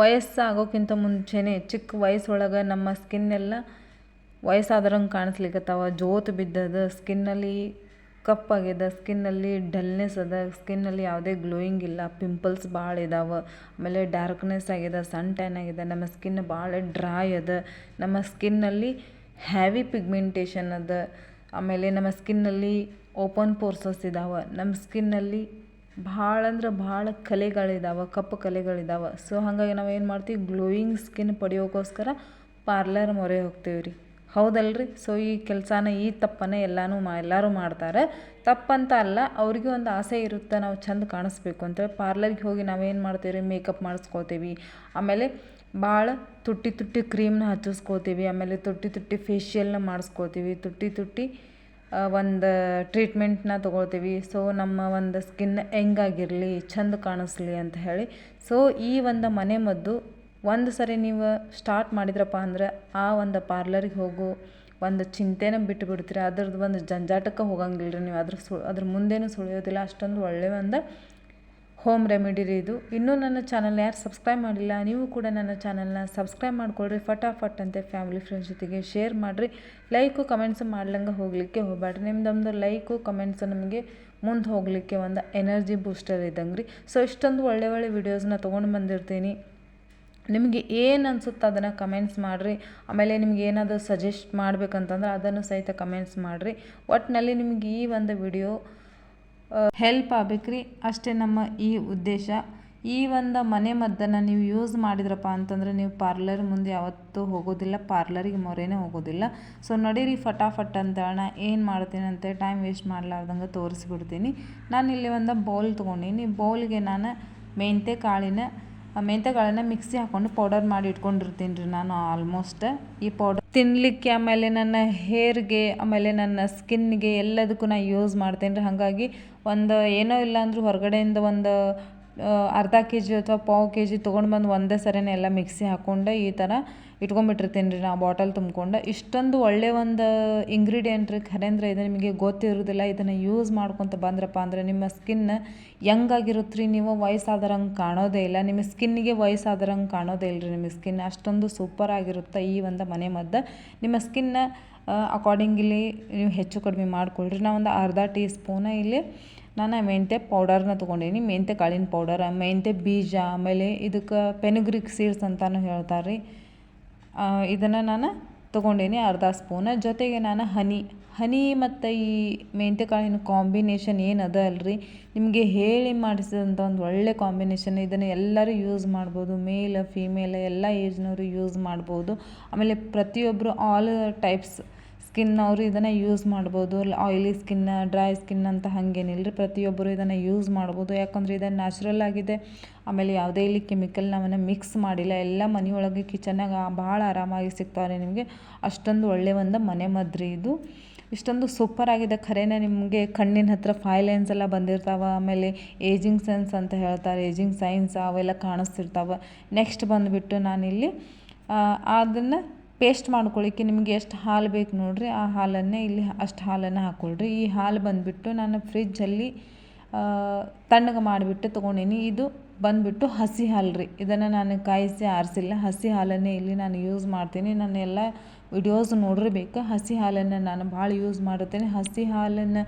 ವಯಸ್ಸಾಗೋಕ್ಕಿಂತ ಮುಂಚೆನೇ ಚಿಕ್ಕ ವಯಸ್ಸೊಳಗೆ ನಮ್ಮ ಸ್ಕಿನ್ನೆಲ್ಲ ವಯಸ್ಸಾದ್ರಂಗೆ ಕಾಣಿಸ್ಲಿಕ್ಕತ್ತಾವ ಜೋತು ಬಿದ್ದದ, ಸ್ಕಿನ್ನಲ್ಲಿ ಕಪ್ಪಾಗ್ಯದ, ಸ್ಕಿನ್ನಲ್ಲಿ ಡಲ್ನೆಸ್ ಅದ, ಸ್ಕಿನ್ನಲ್ಲಿ ಯಾವುದೇ ಗ್ಲೋಯಿಂಗ್ ಇಲ್ಲ, ಪಿಂಪಲ್ಸ್ ಭಾಳ ಇದಾವೆ, ಆಮೇಲೆ ಡಾರ್ಕ್ನೆಸ್ ಆಗಿದೆ ಸನ್ ಟ್ಯಾನ್ ಆಗಿದೆ ನಮ್ಮ ಸ್ಕಿನ್ ಭಾಳ ಡ್ರೈ ಅದ, ನಮ್ಮ ಸ್ಕಿನ್ನಲ್ಲಿ ಹ್ಯಾವಿ ಪಿಗ್ಮೆಂಟೇಷನ್ ಅದ, ಆಮೇಲೆ ನಮ್ಮ ಸ್ಕಿನ್ನಲ್ಲಿ ಓಪನ್ ಪೋರ್ಸಸ್ ಇದಾವೆ, ನಮ್ಮ ಸ್ಕಿನ್ನಲ್ಲಿ ಭಾಳ ಅಂದ್ರೆ ಭಾಳ ಕಲೆಗಳಿದ್ದಾವೆ ಕಪ್ಪು ಕಲೆಗಳಿದ್ದಾವೆ ಸೊ ಹಾಗಾಗಿ ನಾವು ಏನು ಮಾಡ್ತೀವಿ ಗ್ಲೋಯಿಂಗ್ ಸ್ಕಿನ್ ಪಡೆಯೋಕ್ಕೋಸ್ಕರ ಪಾರ್ಲರ್ ಮೊರೆ ಹೋಗ್ತೀವಿ ರೀ. ಹೌದಲ್ರಿ? ಸೊ ಈ ಕೆಲಸನ, ಈ ತಪ್ಪನ್ನೇ ಎಲ್ಲನೂ ಮಾ, ಎಲ್ಲರೂ ಮಾಡ್ತಾರೆ. ತಪ್ಪಂತ ಅಲ್ಲ, ಅವ್ರಿಗೆ ಒಂದು ಆಸೆ ಇರುತ್ತೆ ನಾವು ಚೆಂದ ಕಾಣಿಸ್ಬೇಕು ಅಂತೇಳಿ ಪಾರ್ಲರ್ಗೆ ಹೋಗಿ ನಾವೇನು ಮಾಡ್ತೀವಿ ರೀ ಮೇಕಪ್ ಮಾಡಿಸ್ಕೋತೀವಿ. ಆಮೇಲೆ ಭಾಳ ತುಟ್ಟಿ ತುಟ್ಟಿ ಕ್ರೀಮ್ನ ಹಚ್ಚಿಸ್ಕೋತೀವಿ, ಆಮೇಲೆ ತುಟ್ಟಿ ತುಟ್ಟಿ ಫೇಶಿಯಲ್ನ ಮಾಡಿಸ್ಕೋತೀವಿ, ತುಟ್ಟಿ ತುಟ್ಟಿ ಒಂದು ಟ್ರೀಟ್ಮೆಂಟ್ನ ತೊಗೊಳ್ತೀವಿ. ಸೊ ನಮ್ಮ ಒಂದು ಸ್ಕಿನ್ ಹೆಂಗಾಗಿರಲಿ, ಚೆಂದ ಕಾಣಿಸ್ಲಿ ಅಂತ ಹೇಳಿ. ಸೊ ಈ ಒಂದು ಮನೆ ಮದ್ದು ಒಂದು ಸರಿ ನೀವು ಸ್ಟಾರ್ಟ್ ಮಾಡಿದ್ರಪ್ಪ ಅಂದ್ರೆ ಆ ಒಂದು ಪಾರ್ಲರಿಗೆ ಹೋಗೋ, ಒಂದು ಚಿಂತೆನ ಬಿಟ್ಟು ಬಿಡ್ತೀರಿ. ಅದ್ರದ್ದು ಒಂದು ಜಂಜಾಟಕ್ಕೆ ಹೋಗಂಗಿಲ್ಲ ರೀ ನೀವು. ಅದ್ರ ಸು, ಅದ್ರ ಮುಂದೇನು ಸುಳಿಯೋದಿಲ್ಲ. ಅಷ್ಟೊಂದು ಒಳ್ಳೆಯ ಒಂದು ಹೋಮ್ ರೆಮಿಡಿ ರೀ ಇದು. ಇನ್ನೂ ನನ್ನ ಚಾನಲ್ ಯಾರು ಸಬ್ಸ್ಕ್ರೈಬ್ ಮಾಡಿಲ್ಲ, ನೀವು ಕೂಡ ನನ್ನ ಚಾನಲ್ನ ಸಬ್ಸ್ಕ್ರೈಬ್ ಮಾಡ್ಕೊಳ್ರಿ. ಫಟಾಫಟ್ ಅಂತೆ ಫ್ಯಾಮಿಲಿ ಫ್ರೆಂಡ್ಸ್ ಜೊತೆಗೆ ಶೇರ್ ಮಾಡಿರಿ. ಲೈಕು ಕಮೆಂಟ್ಸ್ ಮಾಡ್ಲಂಗೆ ಹೋಗಲಿಕ್ಕೆ ಹೋಗಬೇಡ್ರಿ ನಿಮ್ದೊಂದು ಲೈಕು ಕಮೆಂಟ್ಸ್ ನಮಗೆ ಮುಂದೆ ಹೋಗಲಿಕ್ಕೆ ಒಂದು ಎನರ್ಜಿ ಬೂಸ್ಟರ್ ಇದ್ದಂಗೆ ರೀ. ಸೊ ಇಷ್ಟೊಂದು ಒಳ್ಳೆ ಒಳ್ಳೆ ವೀಡಿಯೋಸ್ನ ತೊಗೊಂಡು ಬಂದಿರ್ತೀನಿ. ನಿಮಗೆ ಏನು ಅನಿಸುತ್ತೆ ಅದನ್ನು ಕಮೆಂಟ್ಸ್ ಮಾಡಿರಿ. ಆಮೇಲೆ ನಿಮ್ಗೆ ಏನಾದರೂ ಸಜೆಸ್ಟ್ ಮಾಡಬೇಕಂತಂದ್ರೆ ಅದನ್ನು ಸಹಿತ ಕಮೆಂಟ್ಸ್ ಮಾಡಿರಿ. ಒಟ್ಟಿನಲ್ಲಿ ನಿಮಗೆ ಈ ಒಂದು ವಿಡಿಯೋ ಹೆಲ್ಪ್ ಆಗ್ಬೇಕ್ರಿ. ಅಷ್ಟೇ ನಮ್ಮ ಈ ಉದ್ದೇಶ. ಈ ಒಂದು ಮನೆ ಮದ್ದನ್ನು ನೀವು ಯೂಸ್ ಮಾಡಿದ್ರಪ್ಪ ಅಂತಂದ್ರೆ ನೀವು ಪಾರ್ಲರ್ ಮುಂದೆ ಯಾವತ್ತೂ ಹೋಗೋದಿಲ್ಲ. ಪಾರ್ಲರಿಗೆ ಮೊರೆನೇ ಹೋಗೋದಿಲ್ಲ. ಸೊ ನಡೀರಿ ಫಟಾಫಟ್ ಅಂತ ಅಣ್ಣ. ಏನು ಮಾಡ್ತೀನಿ ಅಂತ ಟೈಮ್ ವೇಸ್ಟ್ ಮಾಡಲಾರ್ದಂಗೆ ತೋರಿಸ್ಬಿಡ್ತೀನಿ ನಾನು ಇಲ್ಲಿ ಒಂದು ಬೌಲ್ ತೊಗೊಂಡೀನಿ. ಬೌಲ್ಗೆ ನಾನು ಮೆಂತ್ಯ ಕಾಳಿನ ಮೆಂತ್ಯಕಾಳನ್ನ ಮಿಕ್ಸಿ ಹಾಕೊಂಡು ಪೌಡರ್ ಮಾಡಿ ಇಟ್ಕೊಂಡಿರ್ತೀನಿ ರೀ ನಾನು ಆಲ್ಮೋಸ್ಟ್ ಈ ಪೌಡರ್ ತಿನ್ನಲಿಕ್ಕೆ ಆಮೇಲೆ ನನ್ನ ಹೇರ್ಗೆ ಆಮೇಲೆ ನನ್ನ ಸ್ಕಿನ್ಗೆ ಎಲ್ಲದಕ್ಕೂ ನಾನು ಯೂಸ್ ಮಾಡ್ತೇನೆ ರೀ ಹಾಗಾಗಿ ಒಂದು ಏನೋ ಇಲ್ಲ ಹೊರಗಡೆಯಿಂದ ಒಂದು ಅರ್ಧ ಕೆ ಜಿ ಅಥವಾ ಪಾವು ಕೆ ಜಿ ತೊಗೊಂಡು ಬಂದು ಒಂದೇ ಸರಿನೇ ಎಲ್ಲ ಮಿಕ್ಸಿ ಹಾಕ್ಕೊಂಡು ಈ ಥರ ಇಟ್ಕೊಂಡ್ಬಿಟ್ಟಿರ್ತೀನಿ ರೀ ನಾ ಬಾಟಲ್ ತುಂಬ್ಕೊಂಡು. ಇಷ್ಟೊಂದು ಒಳ್ಳೆಯ ಒಂದು ಇಂಗ್ರೀಡಿಯೆಂಟ್ ರೀ ಖರೇಂದ್ರ, ಇದು ನಿಮಗೆ ಗೊತ್ತಿರೋದಿಲ್ಲ. ಇದನ್ನು ಯೂಸ್ ಮಾಡ್ಕೊತ ಬಂದ್ರಪ್ಪ ಅಂದರೆ ನಿಮ್ಮ ಸ್ಕಿನ್ ಯಂಗಾಗಿರುತ್ತೆ ರೀ ನೀವು, ವಯಸ್ಸಾದರಂಗೆ ಕಾಣೋದೇ ಇಲ್ಲ. ನಿಮ್ಮ ಸ್ಕಿನ್ನಿಗೆ ವಯಸ್ಸಾದರಂಗೆ ಕಾಣೋದೇ ಇಲ್ಲ ರೀ ನಿಮ್ಮ ಸ್ಕಿನ್ ಅಷ್ಟೊಂದು ಸೂಪರ್ ಆಗಿರುತ್ತೆ ಈ ಒಂದು ಮನೆ ಮದ್ದು. ನಿಮ್ಮ ಸ್ಕಿನ್ನ ಅಕಾರ್ಡಿಂಗ್ಲಿ ನೀವು ಹೆಚ್ಚು ಕಡಿಮೆ ಮಾಡ್ಕೊಳ್ರಿ. ನಾ ಒಂದು ಅರ್ಧ ಟೀ ಸ್ಪೂನ ಇಲ್ಲಿ ನಾನು ಮೆಂತ್ಯ ಪೌಡರ್ನ ತೊಗೊಂಡೀನಿ. ಮೆಂತ್ಯ ಕಾಳಿನ ಪೌಡರ್ ಮೆಂತ್ಯ ಬೀಜ, ಆಮೇಲೆ ಇದಕ್ಕೆ ಪೆನುಗ್ರಿಕ್ ಸೀಡ್ಸ್ ಅಂತಲೂ ಹೇಳ್ತಾರೆ ರೀ ಇದನ್ನು ನಾನು ತೊಗೊಂಡೇನಿ ಅರ್ಧ ಸ್ಪೂನ. ಜೊತೆಗೆ ನಾನು ಹನಿ ಹನಿ ಮತ್ತು ಈ ಮೆಂತ್ಯಕಾಳಿನ ಕಾಂಬಿನೇಷನ್ ಏನದ ಅಲ್ರಿ? ನಿಮಗೆ ಹೇಳಿ ಮಾಡಿಸಿದಂಥ ಒಂದು ಒಳ್ಳೆ ಕಾಂಬಿನೇಷನ್ ಇದನ್ನು ಎಲ್ಲರೂ ಯೂಸ್ ಮಾಡ್ಬೋದು. ಮೇಲ್ ಫೀಮೇಲ್ ಎಲ್ಲ ಏಜ್ನವರು ಯೂಸ್ ಮಾಡ್ಬೋದು. ಆಮೇಲೆ ಪ್ರತಿಯೊಬ್ಬರು ಆಲ್ ಟೈಪ್ಸ್ ಸ್ಕಿನ್ ಅವರು ಇದನ್ನು ಯೂಸ್ ಮಾಡ್ಬೋದು. ಆಯಿಲಿ ಸ್ಕಿನ್ ಡ್ರೈ ಸ್ಕಿನ್ ಅಂತ ಹಾಗೇನಿಲ್ಲ ರೀ ಪ್ರತಿಯೊಬ್ಬರು ಇದನ್ನು ಯೂಸ್ ಮಾಡ್ಬೋದು. ಯಾಕಂದರೆ ಇದು ನ್ಯಾಚುರಲ್ ಆಗಿದೆ. ಆಮೇಲೆ ಯಾವುದೇ ಇಲ್ಲಿ ಕೆಮಿಕಲ್ ನಾವನ್ನು ಮಿಕ್ಸ್ ಮಾಡಿಲ್ಲ. ಎಲ್ಲ ಮನೆಯೊಳಗೆ ಕಿಚನ್ನಾಗ ಭಾಳ ಆರಾಮಾಗಿ ಸಿಗ್ತಾವೆ ನಿಮಗೆ. ಅಷ್ಟೊಂದು ಒಳ್ಳೆಯ ಒಂದು ಮನೆ ಮದ್ರಿ ಇದು. ಇಷ್ಟೊಂದು ಸೂಪರ್ ಆಗಿದೆ. ಖರೇನೆ ನಿಮಗೆ ಕಣ್ಣಿನ ಹತ್ರ ಫೈ ಲೈನ್ಸ್ ಎಲ್ಲ ಬಂದಿರ್ತಾವೆ. ಆಮೇಲೆ ಏಜಿಂಗ್ ಸೆನ್ಸ್ ಅಂತ ಹೇಳ್ತಾರೆ. ಏಜಿಂಗ್ ಸೈನ್ಸ್ ಅವೆಲ್ಲ ಕಾಣಿಸ್ತಿರ್ತಾವೆ. ನೆಕ್ಸ್ಟ್ ಬಂದುಬಿಟ್ಟು ನಾನಿಲ್ಲಿ ಅದನ್ನು ಪೇಸ್ಟ್ ಮಾಡ್ಕೊಳ್ಳಿಕ್ಕೆ ನಿಮಗೆ ಎಷ್ಟು ಹಾಲು ಬೇಕು ನೋಡಿರಿ, ಆ ಹಾಲನ್ನೇ ಇಲ್ಲಿ ಅಷ್ಟು ಹಾಲನ್ನು ಹಾಕ್ಕೊಳ್ರಿ ಈ ಹಾಲು ಬಂದುಬಿಟ್ಟು ನಾನು ಫ್ರಿಜ್ಜಲ್ಲಿ ತಣ್ಣಗೆ ಮಾಡಿಬಿಟ್ಟು ತೊಗೊಂಡೀನಿ. ಇದು ಬಂದುಬಿಟ್ಟು ಹಸಿ ಹಾಲು ರೀ. ಇದನ್ನು ನಾನು ಕಾಯಿಸಿ ಆರಿಸಿಲ್ಲ. ಹಸಿ ಹಾಲನ್ನೇ ಇಲ್ಲಿ ನಾನು ಯೂಸ್ ಮಾಡ್ತೀನಿ. ನಾನು ಎಲ್ಲ ವಿಡಿಯೋಸ್ ನೋಡಿರ್ಬೇಕು ಹಸಿ ಹಾಲನ್ನು ನಾನು ಭಾಳ ಯೂಸ್ ಮಾಡುತ್ತೇನೆ. ಹಸಿ ಹಾಲನ್ನು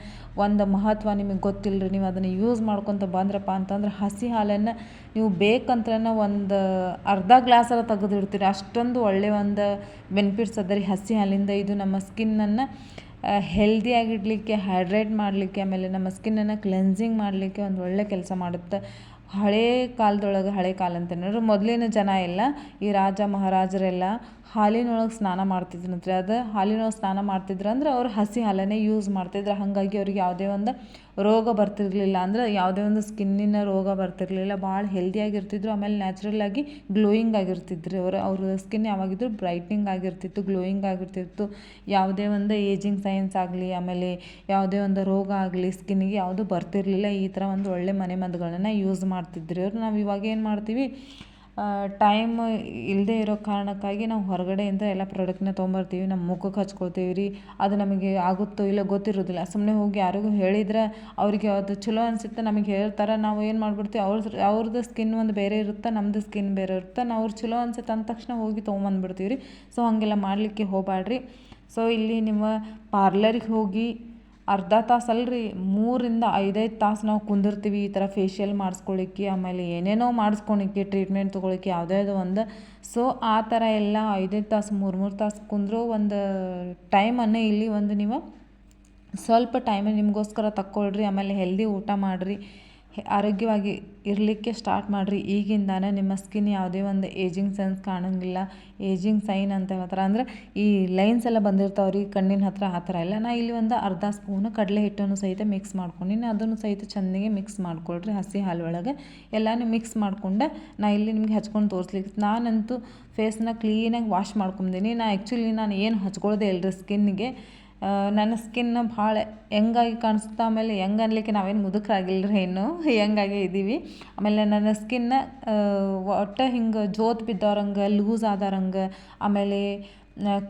ಒಂದು ಮಹತ್ವ ನಿಮಗೆ ಗೊತ್ತಿಲ್ಲ ರೀ ನೀವು ಅದನ್ನು ಯೂಸ್ ಮಾಡ್ಕೊತ ಬಂದ್ರಪ್ಪ ಅಂತಂದ್ರೆ ಹಸಿ ಹಾಲನ್ನು ನೀವು ಬೇಕಂತ್ರನ ಒಂದು ಅರ್ಧ ಗ್ಲಾಸರ ತೆಗೆದಿಡ್ತೀರಿ. ಅಷ್ಟೊಂದು ಒಳ್ಳೆಯ ಒಂದು ಬೆನಿಫಿಟ್ಸ್ ಅದ ರೀ ಹಸಿ ಹಾಲಿಂದ. ಇದು ನಮ್ಮ ಸ್ಕಿನ್ನನ್ನು ಹೆಲ್ದಿಯಾಗಿಡಲಿಕ್ಕೆ ಹೈಡ್ರೇಟ್ ಮಾಡಲಿಕ್ಕೆ, ಆಮೇಲೆ ನಮ್ಮ ಸ್ಕಿನ್ನನ್ನು ಕ್ಲೆನ್ಸಿಂಗ್ ಮಾಡಲಿಕ್ಕೆ ಒಂದು ಒಳ್ಳೆ ಕೆಲಸ ಮಾಡುತ್ತೆ. ಹಳೇ ಕಾಲದೊಳಗೆ ಹಳೆ ಕಾಲ ಅಂತಂದ್ರೆ ಮೊದಲಿನ ಜನ ಎಲ್ಲ ಈ ರಾಜ ಮಹಾರಾಜರೆಲ್ಲ ಹಾಲಿನೊಳಗೆ ಸ್ನಾನ ಮಾಡ್ತಿದ್ರಂತ್ರಿ. ಅದು ಹಾಲಿನೊಳಗೆ ಸ್ನಾನ ಮಾಡ್ತಿದ್ರು ಅಂದ್ರೆ ಅವ್ರು ಹಸಿ ಹಾಲನ್ನೇ ಯೂಸ್ ಮಾಡ್ತಿದ್ರು. ಹಾಗಾಗಿ ಅವ್ರಿಗೆ ಯಾವುದೇ ಒಂದು ರೋಗ ಬರ್ತಿರಲಿಲ್ಲ ಅಂದ್ರೆ ಯಾವುದೇ ಒಂದು ಸ್ಕಿನ್ನಿನ ರೋಗ ಬರ್ತಿರಲಿಲ್ಲ. ಭಾಳ ಹೆಲ್ದಿಯಾಗಿರ್ತಿದ್ರು ಆಮೇಲೆ ನ್ಯಾಚುರಲ್ಲಾಗಿ ಗ್ಲೋಯಿಂಗ್ ಆಗಿರ್ತಿದ್ರು ಅವರು. ಅವ್ರ ಸ್ಕಿನ್ ಯಾವಾಗಿದ್ರು ಬ್ರೈಟ್ನಿಂಗ್ ಆಗಿರ್ತಿತ್ತು ಗ್ಲೋಯಿಂಗ್ ಆಗಿರ್ತಿತ್ತು. ಯಾವುದೇ ಒಂದು ಏಜಿಂಗ್ ಸೈನ್ಸ್ ಆಗಲಿ, ಆಮೇಲೆ ಯಾವುದೇ ಒಂದು ರೋಗ ಆಗಲಿ ಸ್ಕಿನ್ನಿಗೆ ಯಾವುದು ಬರ್ತಿರಲಿಲ್ಲ. ಈ ಥರ ಒಂದು ಒಳ್ಳೆ ಮನೆ ಮದ್ದುಗಳನ್ನು ಯೂಸ್ ಮಾಡ್ತಿದ್ರು. ಅವ್ರು ನಾವು ಇವಾಗ ಏನು ಮಾಡ್ತೀವಿ? ಟೈಮ್ ಇಲ್ಲದೆ ಇರೋ ಕಾರಣಕ್ಕಾಗಿ ನಾವು ಹೊರಗಡೆಯಿಂದ ಎಲ್ಲ ಪ್ರಾಡಕ್ಟ್ನ ತೊಗೊಂಬರ್ತೀವಿ. ನಮ್ಮ ಮುಖಕ್ಕೆ ಹಚ್ಕೊಳ್ತೀವಿ ರೀ. ಅದು ನಮಗೆ ಆಗುತ್ತೋ ಇಲ್ಲ ಗೊತ್ತಿರೋದಿಲ್ಲ. ಸುಮ್ಮನೆ ಹೋಗಿ ಯಾರಿಗೂ ಹೇಳಿದ್ರೆ ಅವರಿಗೆ ಅದು ಚಲೋ ಅನಿಸುತ್ತೆ. ನಮಗೆ ಹೇಳ್ತಾರೆ ನಾವು ಏನು ಮಾಡ್ಬಿಡ್ತೀವಿ? ಅವ್ರ ಅವ್ರದ್ದು ಸ್ಕಿನ್ ಒಂದು ಬೇರೆ ಇರುತ್ತೆ ನಮ್ಮದು ಸ್ಕಿನ್ ಬೇರೆ ಇರುತ್ತೆ ನಾವು ಅವ್ರು ಚಲೋ ಅನ್ಸುತ್ತೆ ಅಂದ ತಕ್ಷಣ ಹೋಗಿ ತೊಗೊಂಬಂದ್ಬಿಡ್ತೀವಿ ರೀ. ಸೊ ಹಾಗೆಲ್ಲ ಮಾಡಲಿಕ್ಕೆ ಹೋಗಬೇಡ್ರಿ ಸೊ ಇಲ್ಲಿ ನಿಮ್ಮ ಪಾರ್ಲರಿಗೆ ಹೋಗಿ ಅರ್ಧ ತಾಸು ರೀ ಮೂರಿಂದ ಐದೈದು ತಾಸು ನಾವು ಕುಂದಿರ್ತೀವಿ ಈ ಥರ ಫೇಶಿಯಲ್ ಮಾಡಿಸ್ಕೊಳ್ಳಿಕ್ಕೆ ಆಮೇಲೆ ಏನೇನೋ ಮಾಡಿಸ್ಕೊಳಿಕ್ಕೆ ಟ್ರೀಟ್ಮೆಂಟ್ ತೊಗೊಳಿಕ್ಕೆ ಯಾವುದ್ಯಾವುದೋ ಒಂದು. ಸೊ ಆ ಥರ ಎಲ್ಲ ಐದೈದು ತಾಸು, ಮೂರು ಮೂರು ತಾಸು ಕುಂದರೂ ಒಂದು ಟೈಮನ್ನು ಇಲ್ಲಿ ಒಂದು ನೀವು ಸ್ವಲ್ಪ ಟೈಮ್ ನಿಮಗೋಸ್ಕರ ತಕ್ಕೊಳ್ರಿ, ಆಮೇಲೆ ಹೆಲ್ದಿ ಊಟ ಮಾಡಿರಿ. ಆರೋಗ್ಯವಾಗಿ ಇರಲಿಕ್ಕೆ ಸ್ಟಾರ್ಟ್ ಮಾಡಿರಿ. ಈಗಿಂದಾನೆ ನಿಮ್ಮ ಸ್ಕಿನ್ ಯಾವುದೇ ಒಂದು ಏಜಿಂಗ್ ಸೆನ್ಸ್ ಕಾಣೋಂಗಿಲ್ಲ. ಏಜಿಂಗ್ ಸೈನ್ ಅಂತ ಹೇಳ್ತಾರೆ. ಅಂದರೆ ಈ ಲೈನ್ಸ್ ಎಲ್ಲ ಬಂದಿರ್ತಾವೆ ರೀ, ಕಣ್ಣಿನ ಹತ್ರ ಆ ಥರ ಎಲ್ಲ. ನಾ ಇಲ್ಲಿ ಒಂದು ಅರ್ಧ ಸ್ಪೂನು ಕಡಲೆ ಹಿಟ್ಟನ್ನು ಸಹಿತ ಮಿಕ್ಸ್ ಮಾಡ್ಕೊಂಡಿನಿ ಅದನ್ನು ಸಹಿತ ಚೆನ್ನಾಗಿ ಮಿಕ್ಸ್ ಮಾಡ್ಕೊಳ್ರಿ ಹಸಿ ಹಾಲು ಒಳಗೆ. ಎಲ್ಲನೂ ಮಿಕ್ಸ್ ಮಾಡ್ಕೊಂಡು ನಾ ಇಲ್ಲಿ ನಿಮ್ಗೆ ಹಚ್ಕೊಂಡು ತೋರಿಸ್ಲಿಕ್ಕೆ ನಾನಂತೂ ಫೇಸ್ನ ಕ್ಲೀನಾಗಿ ವಾಶ್ ಮಾಡ್ಕೊಂಡಿನಿ ನಾ ಆ್ಯಕ್ಚುಲಿ ನಾನು ಏನು ಹಚ್ಕೊಳ್ಳೋದೇ ಇಲ್ಲರಿ ಸ್ಕಿನ್ನಿಗೆ ನನ್ನ ಸ್ಕಿನ್ ಭಾಳ ಯಂಗಾಗಿ ಕಾಣಿಸ್ತಾ ಆಮೇಲೆ ಯಂಗ್ ಅನ್ಲಿಕ್ಕೆ ನಾವೇನು ಮುದುಕರಾಗಿಲ್ಲ ರೀ ಇನ್ನು, ಯಂಗಾಗೇ ಇದ್ದೀವಿ ಆಮೇಲೆ ನನ್ನ ಸ್ಕಿನ್ನ ಒಟ್ಟು ಹಿಂಗೆ ಜೋತ್ ಬಿದ್ದವ್ರಂಗೆ, ಲೂಸ್ ಆದವ್ರಂಗೆ, ಆಮೇಲೆ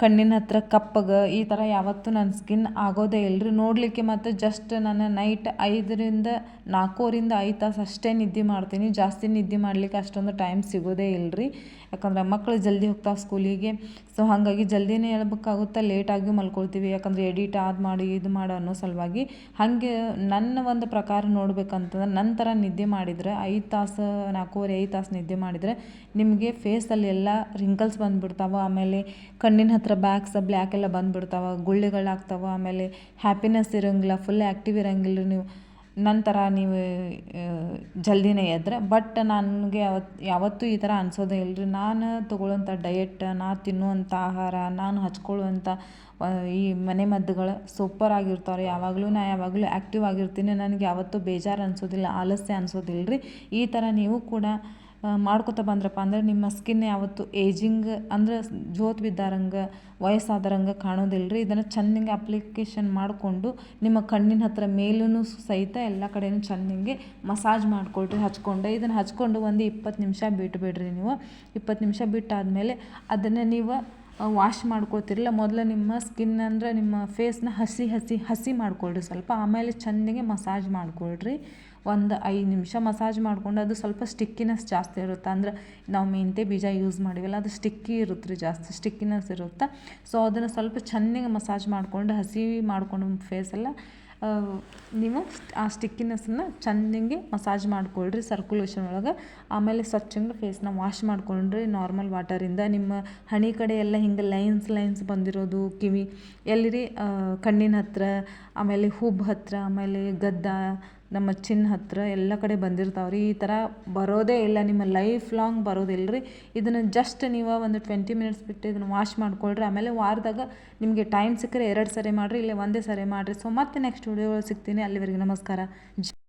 ಕಣ್ಣಿನ ಹತ್ರ ಕಪ್ಪಗೆ, ಈ ಥರ ಯಾವತ್ತೂ ನನ್ನ ಸ್ಕಿನ್ ಆಗೋದೇ ಇಲ್ಲ ರೀ. ನೋಡಲಿಕ್ಕೆ ಮತ್ತು ಜಸ್ಟ್ ನಾನು ನೈಟ್ ಐದರಿಂದ ನಾಲ್ಕೂವರಿಂದ ಐದು ತಾಸು ಅಷ್ಟೇ ನಿದ್ದೆ ಮಾಡ್ತೀನಿ. ಜಾಸ್ತಿ ನಿದ್ದೆ ಮಾಡಲಿಕ್ಕೆ ಅಷ್ಟೊಂದು ಟೈಮ್ ಸಿಗೋದೇ ಇಲ್ಲ ರೀ. ಯಾಕಂದ್ರೆ ಮಕ್ಕಳು ಜಲ್ದಿ ಹೋಗ್ತಾವೆ ಸ್ಕೂಲಿಗೆ ಸೊ ಹಾಗಾಗಿ ಜಲ್ದಿನೇ ಹೇಳ್ಬೇಕಾಗುತ್ತೆ ಲೇಟಾಗಿ ಮಲ್ಕೊಳ್ತೀವಿ. ಯಾಕಂದರೆ ಎಡಿಟ್ ಅದು ಮಾಡಿ, ಇದು ಮಾಡು ಅನ್ನೋ ಸಲುವಾಗಿ. ಹಾಗೆ ನನ್ನ ಒಂದು ಪ್ರಕಾರ ನೋಡಬೇಕಂತಂದ್ರೆ ನನ್ನ ಥರ ನಿದ್ದೆ ಮಾಡಿದರೆ, ಐದು ತಾಸು, ನಾಲ್ಕೂವರೆ ಐದು ತಾಸು ನಿದ್ದೆ ಮಾಡಿದರೆ, ನಿಮಗೆ ಫೇಸಲ್ಲಿ ಎಲ್ಲ ರಿಂಕಲ್ಸ್ ಬಂದುಬಿಡ್ತಾವೆ. ಆಮೇಲೆ ಕಣ್ಣಿನ ಹತ್ರ ಬ್ಯಾಕ್ಸ್ ಬ್ಲ್ಯಾಕ್ ಎಲ್ಲ ಬಂದುಬಿಡ್ತಾವೆ, ಗುಳ್ಳೆಗಳಾಗ್ತಾವೆ, ಆಮೇಲೆ ಹ್ಯಾಪಿನೆಸ್ ಇರೋಂಗಿಲ್ಲ ಫುಲ್ ಆ್ಯಕ್ಟಿವ್ ಇರೋಂಗಿಲ್ಲ ನೀವು. ನೀವು ನಂತರ ನೀವು ಜಲ್ದಿನೇ ಎದ್ರೆ. ಬಟ್ ನನಗೆ ಅವತ್ತು ಯಾವತ್ತೂ ಈ ಥರ ಅನ್ಸೋದೇ ಇಲ್ಲ ರೀ ನಾನು ತೊಗೊಳ್ಳೋಂಥ ಡಯೆಟ್ ನಾ ತಿನ್ನುವಂಥ ಆಹಾರ, ನಾನು ಹಚ್ಕೊಳ್ಳುವಂಥ ಈ ಮನೆ ಮದ್ದುಗಳು ಸೂಪರ್ ಆಗಿರ್ತಾವೆ ರೀ ಯಾವಾಗಲೂ ನಾ ಯಾವಾಗಲೂ ಆ್ಯಕ್ಟಿವ್ ಆಗಿರ್ತೀನಿ. ನನಗೆ ಯಾವತ್ತೂ ಬೇಜಾರು ಅನ್ಸೋದಿಲ್ಲ, ಆಲಸ್ಯ ಅನ್ಸೋದಿಲ್ಲ ರೀ ಈ ಥರ ನೀವು ಕೂಡ ಮಾಡ್ಕೊತ ಬಂದ್ರಪ್ಪ ಅಂದ್ರೆ ನಿಮ್ಮ ಸ್ಕಿನ್ ಯಾವತ್ತು ಏಜಿಂಗ್ ಅಂದ್ರೆ ಜೋತ್ ಬಿದ್ದಾರಂಗೆ, ವಯಸ್ಸಾದರಂಗೆ ಕಾಣೋದಿಲ್ಲ ರೀ ಇದನ್ನು ಚೆನ್ನಾಗಿ ಅಪ್ಲಿಕೇಶನ್ ಮಾಡಿಕೊಂಡು ನಿಮ್ಮ ಕಣ್ಣಿನ ಹತ್ತಿರ ಮೇಲೂ ಸಹಿತ ಎಲ್ಲ ಕಡೆಯೂ ಚೆನ್ನಾಗಿ ಮಸಾಜ್ ಮಾಡಿಕೊಳ್ರಿ, ಹಚ್ಕೊಂಡು. ಇದನ್ನು ಹಚ್ಕೊಂಡು ಒಂದು ಇಪ್ಪತ್ತು ನಿಮಿಷ ಬಿಟ್ಬಿಡ್ರಿ ನೀವು. ಇಪ್ಪತ್ತು ನಿಮಿಷ ಬಿಟ್ಟಾದಮೇಲೆ ಅದನ್ನು ನೀವು ವಾಶ್ ಮಾಡ್ಕೊತಿರಲ್ಲ, ಮೊದಲು ನಿಮ್ಮ ಸ್ಕಿನ್ ಅಂದರೆ ನಿಮ್ಮ ಫೇಸ್ನ ಹಸಿ ಹಸಿ ಹಸಿ ಮಾಡ್ಕೊಳ್ರಿ ಸ್ವಲ್ಪ. ಆಮೇಲೆ ಚೆನ್ನಾಗಿ ಮಸಾಜ್ ಮಾಡ್ಕೊಳ್ರಿ. ಒಂದು ಐದು ನಿಮಿಷ ಮಸಾಜ್ ಮಾಡ್ಕೊಂಡು ಅದು ಸ್ವಲ್ಪ ಸ್ಟಿಕ್ಕಿನೆಸ್ ಜಾಸ್ತಿ ಇರುತ್ತೆ? ಅಂದ್ರೆ ನಾವು ಮೆಂತೆ ಬೀಜ ಯೂಸ್ ಮಾಡಿವಲ್ಲ, ಅದು ಸ್ಟಿಕ್ಕಿ ಇರುತ್ತೆ ರೀ ಜಾಸ್ತಿ ಸ್ಟಿಕ್ಕಿನೆಸ್ ಇರುತ್ತೆ? ಸೊ ಅದನ್ನು ಸ್ವಲ್ಪ ಚೆನ್ನಾಗಿ ಮಸಾಜ್ ಮಾಡಿಕೊಂಡು, ಹಸಿ ಮಾಡಿಕೊಂಡು ಫೇಸೆಲ್ಲ ನೀವು ಆ ಸ್ಟಿಕ್ಕಿನೆಸ್ಸನ್ನು ಚೆನ್ನಾಗಿ ಮಸಾಜ್ ಮಾಡ್ಕೊಳ್ರಿ ಸರ್ಕ್ಯುಲೇಷನ್ ಒಳಗೆ. ಆಮೇಲೆ ಸ್ವಚ್ಛಂಗೆ ಫೇಸ್ನ ವಾಶ್ ಮಾಡ್ಕೊಂಡ್ರಿ ನಾರ್ಮಲ್ ವಾಟರಿಂದ ನಿಮ್ಮ ಹಣಿ ಕಡೆ ಎಲ್ಲ ಹಿಂಗೆ ಲೈನ್ಸ್ ಲೈನ್ಸ್ ಬಂದಿರೋದು, ಕಿವಿ. ಎಲ್ಲಿರಿ ಕಣ್ಣಿನ ಹತ್ರ, ಆಮೇಲೆ ಹುಬ್ಬು ಹತ್ತಿರ ಆಮೇಲೆ ಗದ್ದ ನಮ್ಮ ಅಚ್ಚಿನ ಹತ್ತಿರ ಎಲ್ಲ ಕಡೆ ಬಂದಿರ್ತಾವೆ ರೀ ಈ ಥರ ಬರೋದೇ ಇಲ್ಲ, ನಿಮ್ಮ ಲೈಫ್ ಲಾಂಗ್ ಬರೋದಿಲ್ಲ ರೀ ಇದನ್ನು ಜಸ್ಟ್ ನೀವು ಒಂದು ಟ್ವೆಂಟಿ ಮಿನಿಟ್ಸ್ ಬಿಟ್ಟು ಇದನ್ನು ವಾಶ್ ಮಾಡ್ಕೊಳ್ರಿ. ಆಮೇಲೆ ವಾರದಾಗ ನಿಮಗೆ ಟೈಮ್ ಸಿಕ್ಕರೆ ಎರಡು ಸರಿ ಮಾಡಿರಿ, ಇಲ್ಲೇ ಒಂದೇ ಸರಿ ಮಾಡಿರಿ. ಸೊ ಮತ್ತೆ ನೆಕ್ಸ್ಟ್ ವಿಡಿಯೋ ಸಿಗ್ತೀನಿ. ಅಲ್ಲಿವರೆಗೆ ನಮಸ್ಕಾರ.